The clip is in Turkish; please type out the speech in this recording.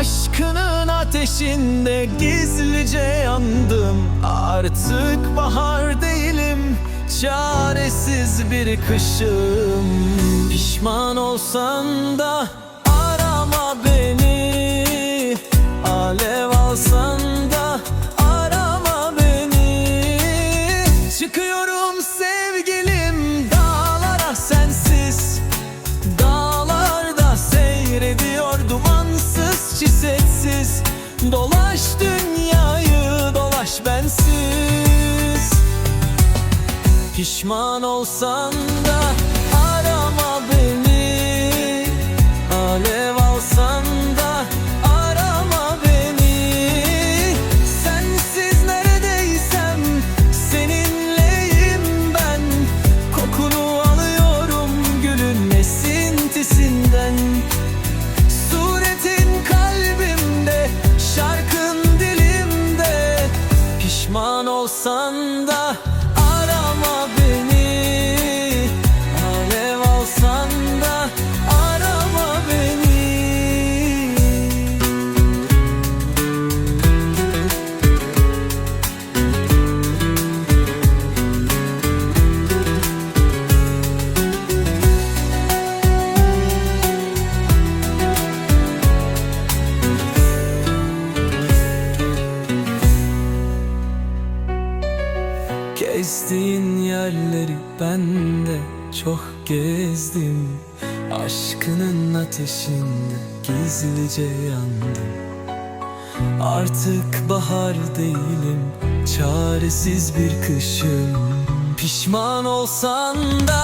Aşkının ateşinde gizlice yandım. Artık bahar değilim Çaresiz bir kışım. Pişman olsan da arama beni Alev alsan da arama beni. Çıkıyorum sevgilim Dolaş dünyayı dolaş bensiz. Pişman olsan da Gezdiğin yerleri ben de çok gezdim. Aşkının ateşinde gizlice yandım. Artık bahar değilim Çaresiz bir kışım. Pişman olsan da